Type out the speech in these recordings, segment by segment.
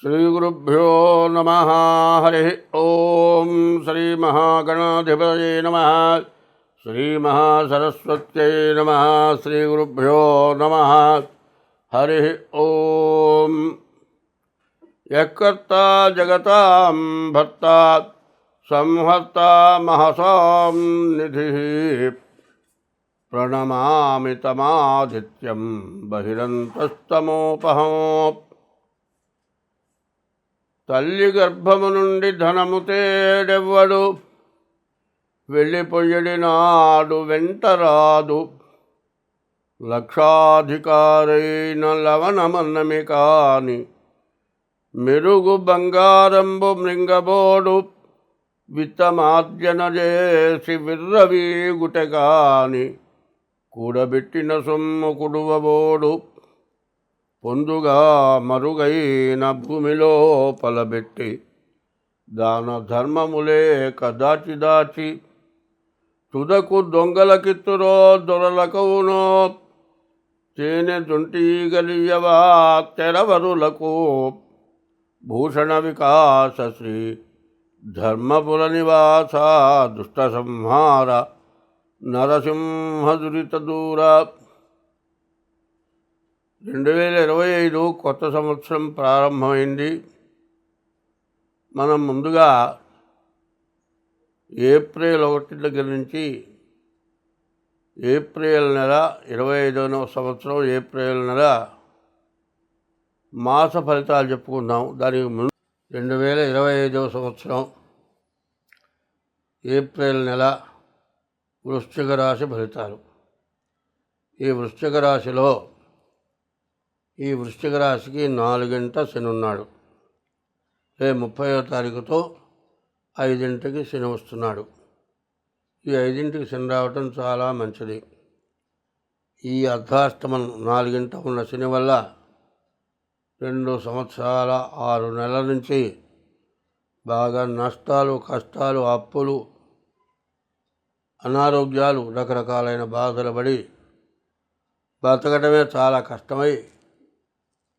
श्रीगुरुभ्यो नमः। हरिः ॐ श्रीमहागणाधिपतये नमः। श्रीमहासरस्वत्यै नमः। श्रीगुरुभ्यो नमः। हरिः ॐ यः कर्ता जगतां भर्ता संहर्ता महसां निधिः प्रणमामि तमादित्यं बहिरन्तस्तमोपहम्। తల్లి గర్భము నుండి ధనము తేడెవ్వడు. వెళ్ళిపోయడి నాడు వెంట రాదు. లక్షాధికారైన లవణమన్నమి కాని మెరుగు బంగారంబు మృంగబోడు. విత్తమార్జన చేసి విర్రవీగుట కాని కూడబెట్టిన సొమ్ము కుడువబోడు. పొందుగా మరుగైన భూమిలో పలబెట్టి దాన ధర్మములే కదాచి దాచి తుదకు దొంగలకిత్తురో దొరలకవునో తేనె దుంటీగలియవా తెరవరులకు భూషణ వికాస శ్రీ ధర్మపుర నివాస దుష్ట సంహార నరసింహ దురిత దూర రెండు వేల ఇరవై ఐదు కొత్త సంవత్సరం ప్రారంభమైంది. మనం ముందుగా ఏప్రిల్ ఒకటి దగ్గర నుంచి ఏప్రిల్ నెల ఇరవై ఐదవ సంవత్సరం ఏప్రిల్ నెల మాస ఫలితాలు చెప్పుకుందాం. దానికి ముందు రెండు వేల ఇరవై ఐదవ సంవత్సరం ఏప్రిల్ నెల వృశ్చిక రాశి ఫలితాలు. ఈ వృశ్చిక రాశిలో ఈ వృశ్చిక రాశికి నాలుగింట శని ఉన్నాడు. రే ముప్పయో తారీఖుతో ఐదింటికి శని వస్తున్నాడు. ఈ ఐదింటికి శని రావటం చాలా మంచిది. ఈ అర్ధాష్టమం నాలుగింట ఉన్న శని వల్ల రెండు సంవత్సరాల ఆరు నెలల నుంచి బాగా నష్టాలు కష్టాలు అప్పులు అనారోగ్యాలు రకరకాలైన బాధలు పడి బతకడమే చాలా కష్టమై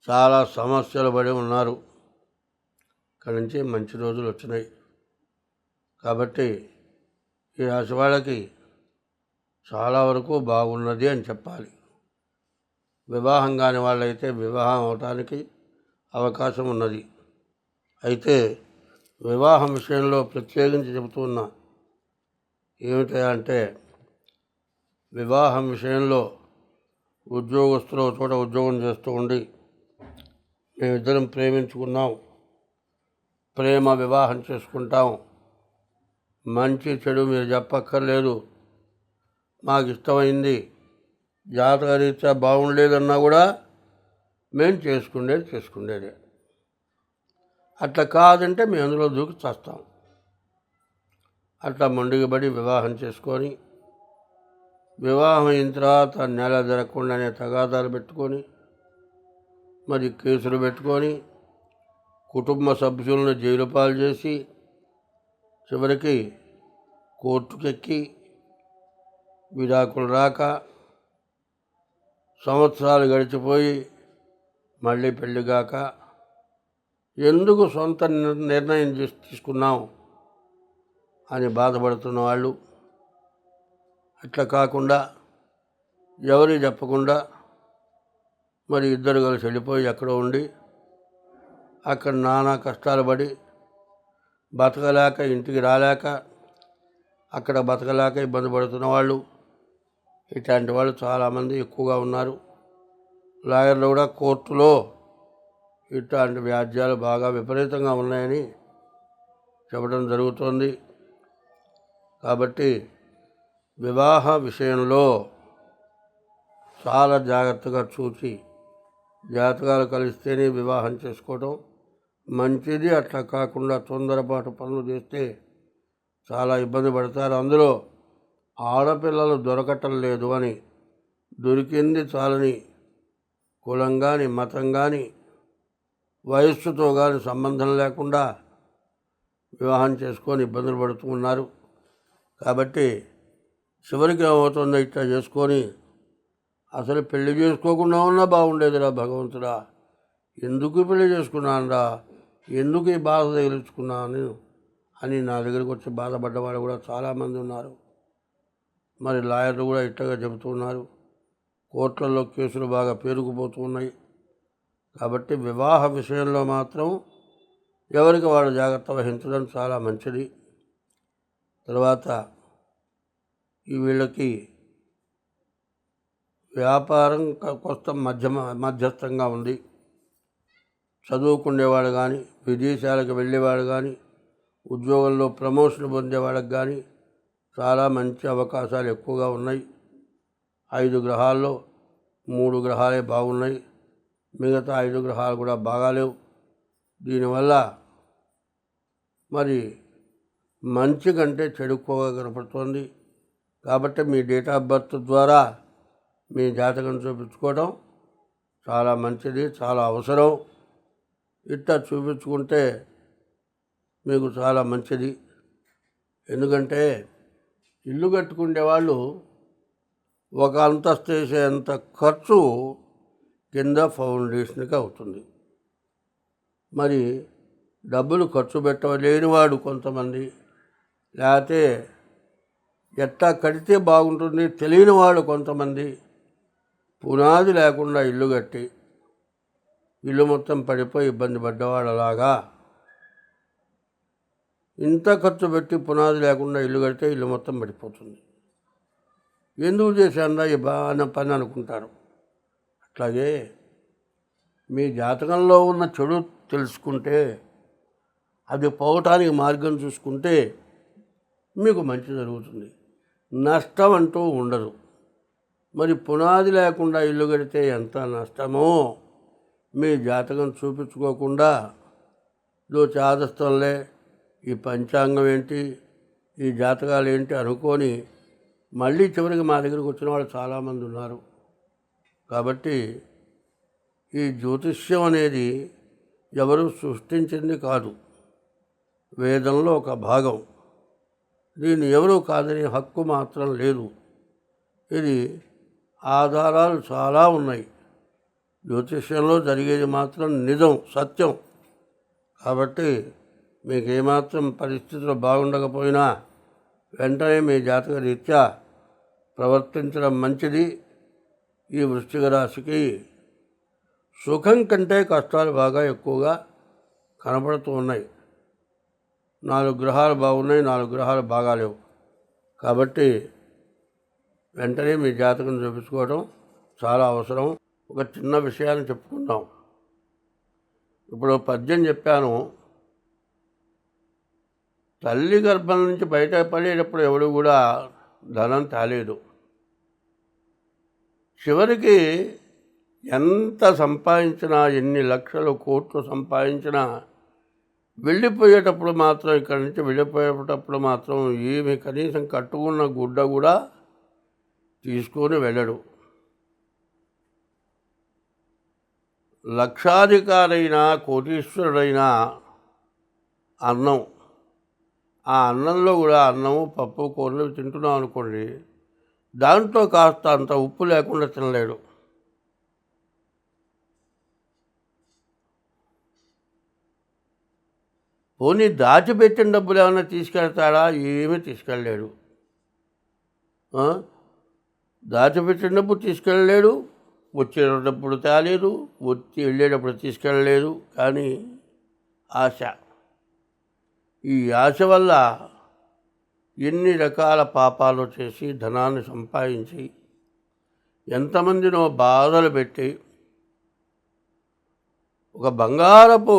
చాలా సమస్యలు పడి ఉన్నారు. ఇక్కడి నుంచి మంచి రోజులు వచ్చినాయి. కాబట్టి ఈ రాశి వాళ్ళకి చాలా వరకు బాగున్నది అని చెప్పాలి. వివాహం కాని వాళ్ళైతే వివాహం అవటానికి అవకాశం ఉన్నది. అయితే వివాహం విషయంలో ప్రత్యేకించి చెబుతున్నా ఏమిటంటే వివాహం విషయంలో ఉద్యోగస్తులు చోట ఉద్యోగం చేస్తూ ఉండి మేమిద్దరం ప్రేమించుకున్నాం. ప్రేమ వివాహం చేసుకుంటాం. మంచి చెడు మీరు చెప్పక్కర్లేదు. మాకు ఇష్టమైంది జాతకరీత్యా బాగుండేదన్నా కూడా మేము చేసుకునేది చేసుకునేది అట్లా కాదంటే మేము అందులో దూకి చేస్తాం. అట్లా మొండిగబడి వివాహం చేసుకొని వివాహం అయిన తర్వాత నెల జరగకుండానే తగాదాలు పెట్టుకొని మరి కేసులు పెట్టుకొని కుటుంబ సభ్యులను జైలు పాలు చేసి చివరికి కోర్టుకెక్కి విడాకులు రాక సంవత్సరాలు గడిచిపోయి మళ్ళీ పెళ్ళిగాక ఎందుకు సొంత నిర్ణయం తీసుకున్నాం అని బాధపడుతున్న వాళ్ళు. అట్లా కాకుండా ఎవరి చెప్పకుండా మరి ఇద్దరు కలిసి వెళ్ళిపోయి ఎక్కడో ఉండి అక్కడ నానా కష్టాలు పడి బతకలేక ఇంటికి రాలేక అక్కడ బతకలేక ఇబ్బంది పడుతున్న వాళ్ళు ఇట్లాంటి వాళ్ళు చాలామంది ఎక్కువగా ఉన్నారు. లాయర్లు కూడా కోర్టులో ఇట్లాంటి వ్యాజ్యాలు బాగా విపరీతంగా ఉన్నాయని చెప్పడం జరుగుతోంది. కాబట్టి వివాహ విషయంలో చాలా జాగ్రత్తగా చూసి జాతకాలు కలిస్తేనే వివాహం చేసుకోవడం మంచిది అట్లా కాకుండా తొందరపాటు పనులు చేస్తే చాలా ఇబ్బంది పడతారు. అందులో ఆడపిల్లలు దొరకటం లేదు అని దొరికింది చాలని కులం కానీ మతం కానీ వయస్సుతో కానీ సంబంధం లేకుండా వివాహం చేసుకొని ఇబ్బందులు పడుతూ ఉన్నారు. కాబట్టి చివరికి ఏమవుతుందో ఇట్లా చేసుకొని అసలు పెళ్ళి చేసుకోకుండా ఉన్నా బాగుండేదిరా భగవంతుడా. ఎందుకు పెళ్ళి చేసుకున్నానురా? ఎందుకు ఈ బాధ తగిలించుకున్నాను? అని నా దగ్గరికి వచ్చి బాధపడ్డవాడు కూడా చాలామంది ఉన్నారు. మరి లాయర్లు కూడా ఇట్టగా చెబుతున్నారు కోర్టులలో కేసులు బాగా పేరుకుపోతున్నాయి. కాబట్టి వివాహ విషయంలో మాత్రం ఎవరికి వాడు జాగ్రత్త వహించడం చాలా మంచిది. తర్వాత ఈ వీళ్ళకి వ్యాపారం కోసం మధ్య మధ్యమ మధ్యస్థంగా ఉంది చదువుకునేవాడు కానీ విదేశాలకు వెళ్ళేవాడు కానీ ఉద్యోగంలో ప్రమోషన్ పొందేవాళ్ళకి కానీ చాలా మంచి అవకాశాలు ఎక్కువగా ఉన్నాయి. ఐదు గ్రహాల్లో మూడు గ్రహాలే బాగున్నాయి. మిగతా ఐదు గ్రహాలు కూడా బాగాలేవు. దీనివల్ల మరి మంచి కంటే చెడు ఎక్కువగా కనపడుతోంది. కాబట్టి మీ డేట్ ఆఫ్ బర్త్ ద్వారా మీ జాతకం చూపించుకోవడం చాలా మంచిది చాలా అవసరం. ఇట్లా చూపించుకుంటే మీకు చాలా మంచిది. ఎందుకంటే ఇల్లు కట్టుకునే వాళ్ళు ఒక అంతస్తు వేసేంత ఖర్చు కింద ఫౌండేషన్కి అవుతుంది. మరి డబ్బులు ఖర్చు పెట్టలేనివాడు కొంతమంది. లేకపోతే ఎట్టా కడితే బాగుంటుంది తెలియని వాడు కొంతమంది. పునాది లేకుండా ఇల్లు కట్టి ఇల్లు మొత్తం పడిపోయి ఇబ్బంది పడ్డవాడలాగా ఇంత ఖర్చు పెట్టి పునాది లేకుండా ఇల్లు కడితే ఇల్లు మొత్తం పడిపోతుంది. ఎందుకు చేశాను ఈ బాగా పని అనుకుంటారు? అట్లాగే మీ జాతకంలో ఉన్న చెడు తెలుసుకుంటే అది పోవటానికి మార్గం చూసుకుంటే మీకు మంచి జరుగుతుంది. నష్టం అంటూ ఉండదు. మరి పునాది లేకుండా ఇల్లు కడితే ఎంత నష్టమో మీ జాతకం చూపించుకోకుండా ఇదో చాదస్తంలే. ఈ పంచాంగం ఏంటి? ఈ జాతకాలు ఏంటి? అనుకొని మళ్ళీ చివరికి మా దగ్గరికి వచ్చిన వాళ్ళు చాలామంది ఉన్నారు. కాబట్టి ఈ జ్యోతిష్యం అనేది ఎవరు సృష్టించింది కాదు. వేదంలో ఒక భాగం. దీన్ని ఎవరు కాదని హక్కు మాత్రం లేదు. ఇది ఆధారాలు చాలా ఉన్నాయి. జ్యోతిష్యంలో జరిగేది మాత్రం నిజం సత్యం. కాబట్టి మీకు ఏమాత్రం పరిస్థితులు బాగుండకపోయినా వెంటనే మీ జాతక రీత్యా ప్రవర్తించడం మంచిది. ఈ వృశ్చిక రాశికి సుఖం కంటే కష్టాలు బాగా ఎక్కువగా కనపడుతూ ఉన్నాయి. నాలుగు గ్రహాలు బాగున్నాయి నాలుగు గ్రహాలు బాగాలేవు. కాబట్టి వెంటనే మీ జాతకం చూపించుకోవడం చాలా అవసరం. ఒక చిన్న విషయాన్ని చెప్పుకుందాం. ఇప్పుడు పద్యం చెప్పాను. తల్లి గర్భం నుంచి బయటపడేటప్పుడు ఎవడు కూడా ధనం తాలేదు. చివరికి ఎంత సంపాదించినా ఎన్ని లక్షలు కోట్లు సంపాదించినా వెళ్ళిపోయేటప్పుడు మాత్రం ఇక్కడి నుంచి వెళ్ళిపోయేటప్పుడు మాత్రం ఏమి కనీసం కట్టుకున్న గుడ్డ కూడా తీసుకొని వెళ్ళడు. లక్షాధికారైన కోటీశ్వరుడైన అన్నం. ఆ అన్నంలో కూడా అన్నము పప్పు కూరలు తింటున్నాం అనుకోండి దాంట్లో కాస్త అంత ఉప్పు లేకుండా తినలేడు. పోనీ దాచిపెట్టిన డబ్బులు ఏమైనా తీసుకెళ్తాడా? ఏమీ తీసుకెళ్ళలేడు. దాచిపెట్టినప్పుడు తీసుకెళ్ళలేడు వచ్చేటప్పుడు తేలేదు వచ్చి వెళ్ళేటప్పుడు తీసుకెళ్ళలేదు. కానీ ఆశ. ఈ ఆశ వల్ల ఎన్ని రకాల పాపాలు చేసి ధనాన్ని సంపాదించి ఎంతమందినో బాధలు పెట్టి ఒక బంగారపు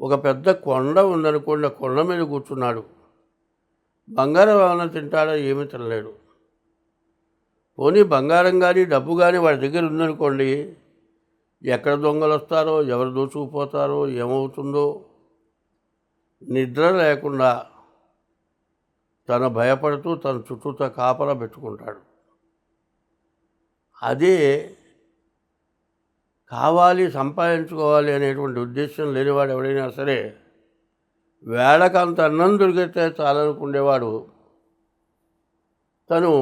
ఒక పెద్ద కొండ ఉందనుకోండి కొండ మీద కూర్చున్నాడు. బంగారం ఏమైనా తింటాడో? ఏమీ తినలేడు. పోనీ బంగారం కానీ డబ్బు కానీ వాడి దగ్గర ఉందనుకోండి ఎక్కడ దొంగలు వస్తారో ఎవరు దోచుకుపోతారో ఏమవుతుందో నిద్ర లేకుండా తను భయపడుతూ తన చుట్టూతో కాపలా పెట్టుకుంటాడు. అదే కావాలి సంపాదించుకోవాలి అనేటువంటి ఉద్దేశం లేనివాడు ఎవడైనా సరే వేళకు అంత అన్నం దొరికితే చాలనుకునేవాడు తను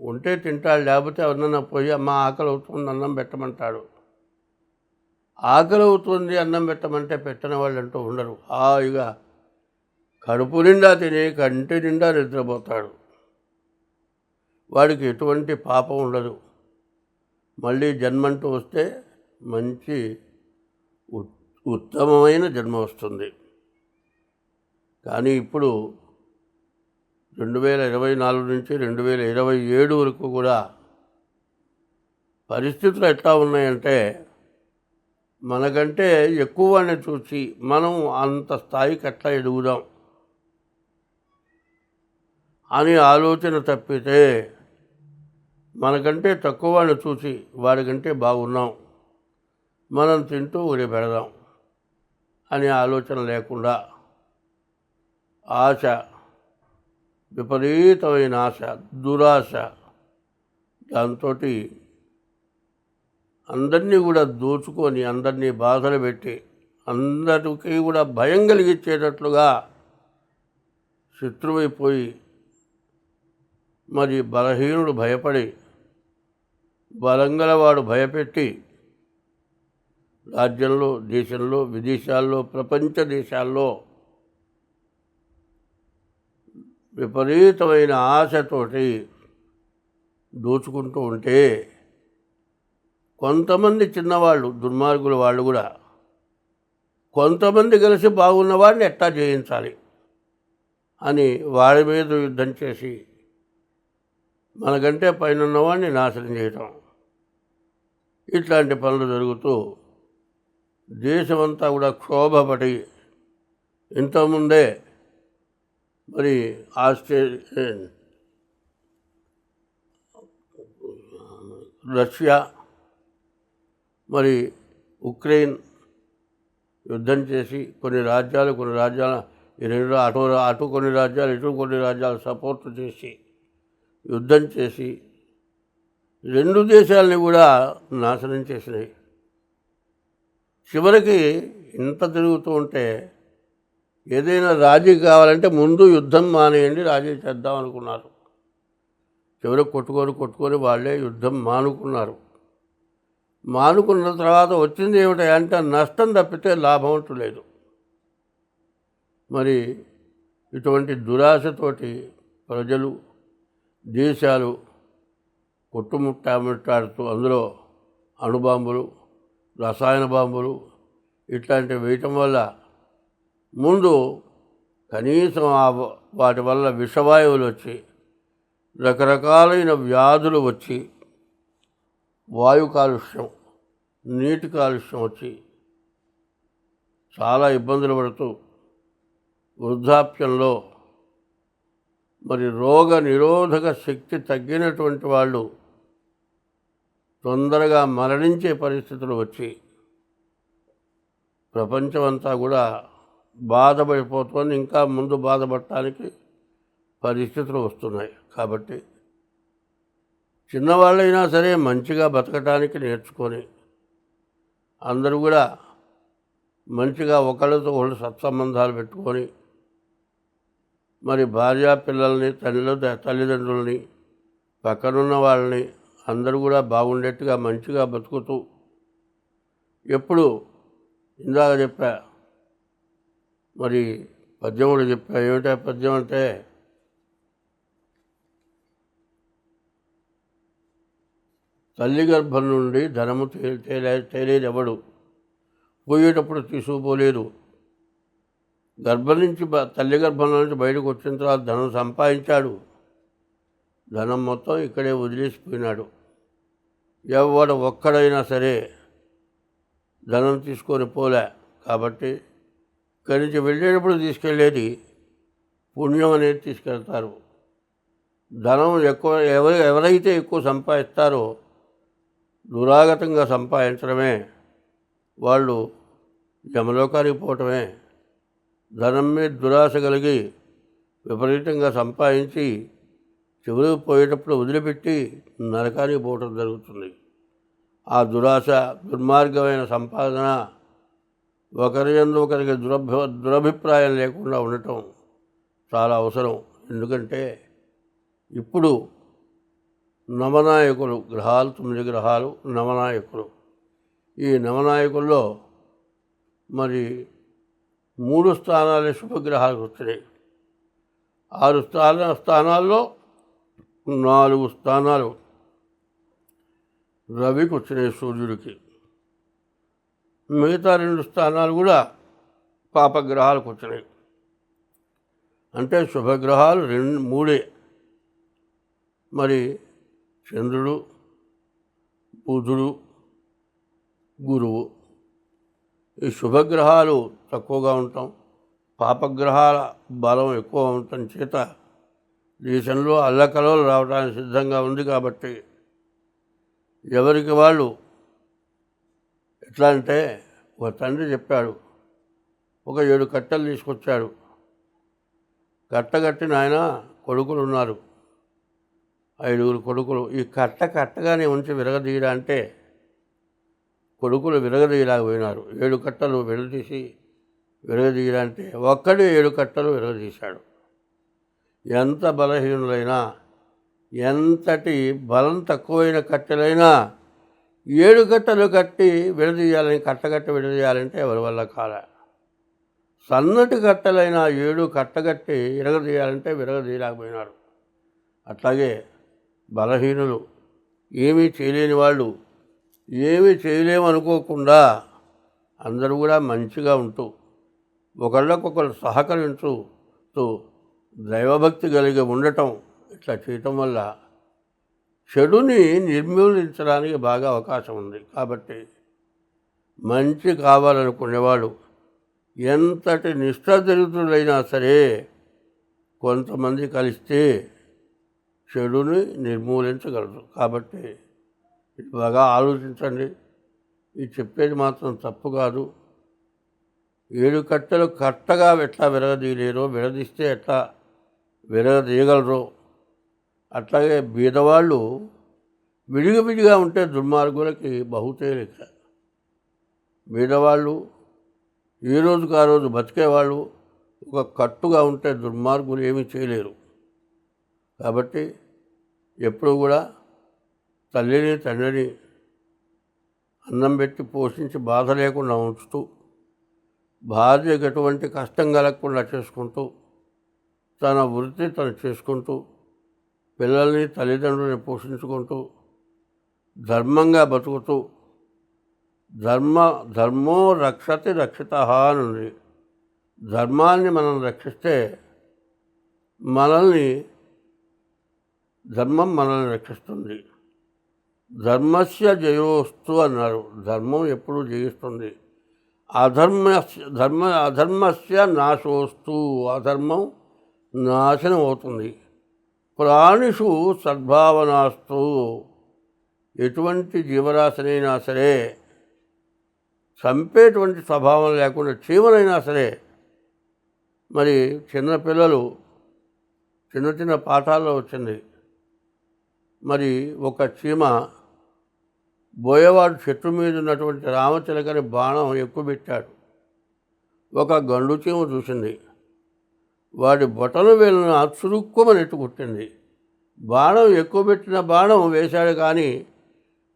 ఉంటే తింటాడు లేకపోతే ఎవరినన్నా పోయి అమ్మ ఆకలి అవుతుంది అన్నం పెట్టమంటాడు. ఆకలి అవుతుంది అన్నం పెట్టమంటే పెట్టని వాళ్ళు అంటూ ఉండరు. హాయిగా కడుపు నిండా తిని కంటి నిండా నిద్రపోతాడు. వాడికి ఎటువంటి పాపం ఉండదు. మళ్ళీ జన్మంటూ వస్తే మంచి ఉత్తమమైన జన్మ వస్తుంది. కానీ ఇప్పుడు రెండు వేల ఇరవై నాలుగు నుంచి రెండు వేల ఇరవై ఏడు వరకు కూడా పరిస్థితులు ఎట్లా ఉన్నాయంటే మనకంటే ఎక్కువ వాడిని చూసి మనం అంత స్థాయికి ఎట్లా ఎదుగుదాం అని ఆలోచన తప్పితే మనకంటే తక్కువ వాడిని చూసి వాడికంటే బాగున్నాం మనం తింటూ ఊరి పెడదాం అనే ఆలోచన లేకుండా ఆశ విపరీతమైన ఆశ దురాశ. దాంతో అందరినీ కూడా దోచుకొని అందరినీ బాధలు పెట్టి అందరికీ కూడా భయం కలిగించేటట్లుగా శత్రువైపోయి మరి బలహీనుడు భయపడి బలంగలవాడు భయపెట్టి రాజ్యంలో దేశంలో విదేశాల్లో ప్రపంచ దేశాల్లో విపరీతమైన ఆశతోటి దోచుకుంటూ ఉంటే కొంతమంది చిన్నవాళ్ళు దుర్మార్గుల వాళ్ళు కూడా కొంతమంది కలిసి బాగున్న వాడిని ఎట్టా జయించాలి అని వాడి మీద యుద్ధం చేసి మనకంటే పైన ఉన్నవాడిని నాశనం చేయటం. ఇట్లాంటి పనులు జరుగుతూ దేశమంతా కూడా క్షోభపడి ఇంతకుముందే మరి ఆస్ట్రేలియా రష్యా మరి ఉక్రెయిన్ యుద్ధం చేసి కొన్ని రాజ్యాలు కొన్ని రాజ్యాల ఈ రెండు అటు అటు కొన్ని రాజ్యాలు ఇటు కొన్ని రాజ్యాలు సపోర్ట్ చేసి యుద్ధం చేసి రెండు దేశాలని కూడా నాశనం చేసినాయి. చివరికి ఇంత తిరుగుతూ ఉంటే ఏదైనా రాజీ కావాలంటే ముందు యుద్ధం మానేయండి రాజీ చేద్దాం అనుకున్నారు. చివరికి కొట్టుకొని కొట్టుకొని వాళ్ళే యుద్ధం మానుకున్నారు. మానుకున్న తర్వాత వచ్చింది ఏమిటంటే అంటే నష్టం తప్పితే లాభం అంటూ లేదు. మరి ఇటువంటి దురాశతోటి ప్రజలు దేశాలు కొట్టుముట్టాముట్టాడుతూ అందులో అణుబాంబులు రసాయన బాంబులు ఇట్లాంటివి వేయటం వల్ల ముందు కనీసం ఆ వాటి వల్ల విషవాయువులు వచ్చి రకరకాలైన వ్యాధులు వచ్చి వాయు కాలుష్యం నీటి కాలుష్యం వచ్చి చాలా ఇబ్బందులు పడుతూ వృద్ధాప్యంలో మరి రోగ నిరోధక శక్తి తగ్గినటువంటి వాళ్ళు తొందరగా మరణించే పరిస్థితులు వచ్చి ప్రపంచమంతా కూడా బాధపడిపోతుంది. ఇంకా ముందు బాధపడటానికి పరిస్థితులు వస్తున్నాయి. కాబట్టి చిన్నవాళ్ళైనా సరే మంచిగా బతకటానికి నేర్చుకొని అందరూ కూడా మంచిగా ఒకళ్ళతో ఒకళ్ళు సత్సంబంధాలు పెట్టుకొని మరి భార్య పిల్లల్ని తల్లి తల్లిదండ్రుల్ని పక్కనున్న వాళ్ళని అందరూ కూడా బాగుండేట్టుగా మంచిగా బతుకుతూ ఎప్పుడు ఇందాక చెప్పా మరి పద్యం కూడా చెప్పా. ఏమిటా పద్యం అంటే? తల్లి గర్భం నుండి ధనము తే- తేలే తేలేదెవడు? పోయేటప్పుడు తీసుకుపోలేదు. గర్భం నుంచి తల్లి గర్భంలో నుంచి బయటకు వచ్చిన తర్వాత ధనం సంపాదించాడు. ధనం మొత్తం ఇక్కడే వదిలేసిపోయినాడు. ఎవడు ఒక్కడైనా సరే ధనం తీసుకొని పోలే. కాబట్టి ఇక్కడి నుంచి వెళ్ళేటప్పుడు తీసుకెళ్ళేది పుణ్యం అనేది తీసుకెళ్తారు. ధనం ఎక్కువ ఎవరు ఎవరైతే ఎక్కువ సంపాదిస్తారో దురాగతంగా సంపాదించడమే వాళ్ళు యమలోకానికి పోవటమే. ధనం మీద దురాశ కలిగి విపరీతంగా సంపాదించి చివరికి పోయేటప్పుడు వదిలిపెట్టి నరకానికి పోవటం జరుగుతుంది. ఆ దురాశ దుర్మార్గమైన సంపాదన ఒకరి ఎందు ఒకరికి దురభి దురభిప్రాయం లేకుండా ఉండటం చాలా అవసరం. ఎందుకంటే ఇప్పుడు నవనాయకులు గ్రహాలు తొమ్మిది గ్రహాలు నవనాయకులు. ఈ నవనాయకుల్లో మరి మూడు స్థానాలే శుభగ్రహాలకు వచ్చినాయి ఆరు స్థాన స్థానాల్లో నాలుగు స్థానాలు రవికి వచ్చినాయి సూర్యుడికి. మిగతా రెండు స్థానాలు కూడా పాపగ్రహాలకు వచ్చినాయి. అంటే శుభగ్రహాలు రెండు మూడే. మరి చంద్రుడు బుధుడు గురువు. ఈ శుభగ్రహాలు తక్కువగా ఉంటాం. పాపగ్రహాల బలం ఎక్కువ ఉండటం చేత దేశంలో అల్లకలలు రావడానికి సిద్ధంగా ఉంది కాబట్టి ఎవరికి వాళ్ళు ఎట్లా అంటే ఒక తండ్రి చెప్పాడు ఒక ఏడు కట్టెలు తీసుకొచ్చాడు. కట్టగట్టిన ఆయన కొడుకులు ఉన్నారు. ఐదుగురు కొడుకులు. ఈ కట్ట కట్టగానే ఉంచి విరగదీయడా అంటే కొడుకులు విరగదీయలేకపోయినారు. ఏడు కట్టలు విడదీసి విరగదీయడా అంటే ఒక్కడే ఏడు కట్టలు విరగదీశాడు. ఎంత బలహీనులైనా ఎంతటి బలం తక్కువైన కట్టెలైనా ఏడు కట్టలు కట్టి విడదీయాలని కట్టగట్ట విడదీయాలంటే ఎవరి వల్ల కాల. సన్నటి కట్టెలైన ఏడు కట్టగట్టి విరగదీయాలంటే విరగదీయలేకపోయినారు. అట్లాగే బలహీనులు ఏమీ చేయలేని వాళ్ళు ఏమీ చేయలేమనుకోకుండా అందరూ కూడా మంచిగా ఉంటూ ఒకళ్ళకొకరు సహకరించుతూ దైవభక్తి కలిగి ఉండటం ఇట్లా చేయటం వల్ల చెడుని నిర్మూలించడానికి బాగా అవకాశం ఉంది. కాబట్టి మంచి కావాలనుకునేవాడు ఎంతటి నిష్ఠదరిద్రులైనా సరే కొంతమంది కలిస్తే చెడుని నిర్మూలించగలరు. కాబట్టి ఇది బాగా ఆలోచించండి. ఇది చెప్పేది మాత్రం తప్పు కాదు. ఏడు కట్టెలు కట్టగా ఎట్లా విరగదీయలేరో విడదీస్తే ఎట్లా విరగదీయగలరో అట్లాగే బీదవాళ్ళు విడిగా విడిగా ఉంటే దుర్మార్గులకి బహుతేలిక. బీదవాళ్ళు ఈ రోజుకు ఆ రోజు బతికేవాళ్ళు ఒక కట్టుగా ఉంటే దుర్మార్గులు ఏమీ చేయలేరు. కాబట్టి ఎప్పుడు కూడా తల్లిని తండ్రిని అన్నం పెట్టి పోషించి బాధ లేకుండా ఉంచుతూ భార్యకు ఎటువంటి కష్టం కలగకుండా చేసుకుంటూ తన వృత్తి తను చేసుకుంటూ పిల్లల్ని తల్లిదండ్రుల్ని పోషించుకుంటూ ధర్మంగా బతుకుతూ ధర్మ ధర్మో రక్షతి రక్షిత అని ఉంది. ధర్మాన్ని మనం రక్షిస్తే మనల్ని ధర్మం మనల్ని రక్షిస్తుంది. ధర్మస్య జయోస్తు అన్నారు. ధర్మం ఎప్పుడు జయిస్తుంది. అధర్మ ధర్మ అధర్మస్య నాశోస్తు. అధర్మం నాశనం అవుతుంది ప్రాణిషు సద్భావనాస్తు. ఎటువంటి జీవరాశినైనా సరే చంపేటువంటి స్వభావం లేకుండా చీమనైనా సరే మరి చిన్నపిల్లలు చిన్న చిన్న పాఠాల్లో వచ్చింది. మరి ఒక చీమ బోయవాడు చెట్టు మీద ఉన్నటువంటి రామచిలకని బాణం ఎక్కువ పెట్టాడు. ఒక గండు చీమ చూసింది. వాడి బొటను వేలను చురుక్కుమని కొట్టింది. బాణం ఎక్కువ పెట్టిన బాణం వేశాడు కానీ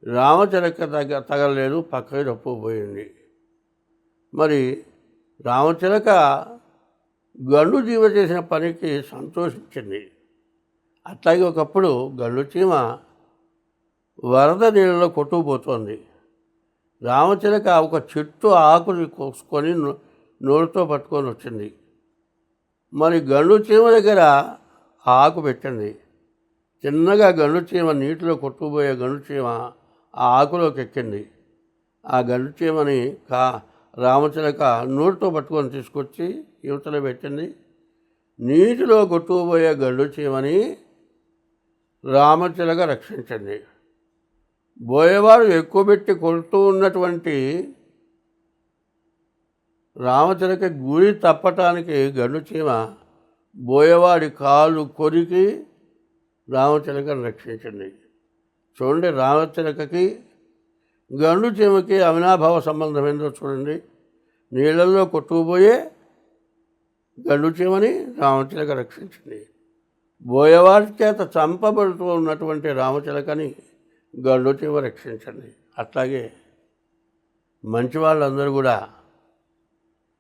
రామచిలక తగ్గ తగలలేదు పక్కకి తప్పుపోయింది మరి రామచిలక గండు జీవ చేసిన పనికి సంతోషించింది. అట్లాగే ఒకప్పుడు గండు చీమ వరద నీళ్ళలో కొట్టుకుపోతోంది. రామచిలక ఒక చెట్టు ఆకుని కోసుకొని నో- నోటితో పట్టుకొని వచ్చింది. మరి గండు చీమ దగ్గర ఆకు పెట్టింది చిన్నగా గండు చీమ నీటిలో కొట్టుకుపోయే గండు చీమ ఆ ఆకులోకి ఎక్కింది ఆ గండు చీమని కా రామచిలక నోటితో పట్టుకొని తీసుకొచ్చి యువతలో పెట్టింది నీటిలో కొట్టుకుపోయే గండు చీమని రామచిలక రక్షించండి. బోయేవారు ఎక్కువ పెట్టి కొడుతూ ఉన్నటువంటి రామచిలక గురి తప్పటానికి గనుచీమ బోయవాడి కాలు కొరికి రామచిలకను రక్షించింది. చూడండి రామచిలకకి గండు చీమకి అవినాభావ సంబంధం ఏందో చూడండి. నీళ్ళల్లో కొట్టుకుపోయే గండు చీమని రామచిలక రక్షించింది. బోయవారి చేత చంపబడుతూ ఉన్నటువంటి రామచిలకని గండు చీమ రక్షించండి అట్లాగే మంచి వాళ్ళందరూ కూడా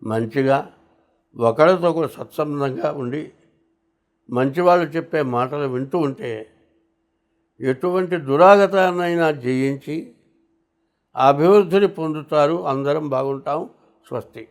మంచిగా ఒకరితో ఒకరు సత్సంబంధంగా ఉండి మంచి వాళ్ళు చెప్పే మాటలు వింటూ ఉంటే ఎటువంటి దురాగతాన్నైనా జయించి అభివృద్ధిని పొందుతారు అందరం బాగుంటాం స్వస్తి.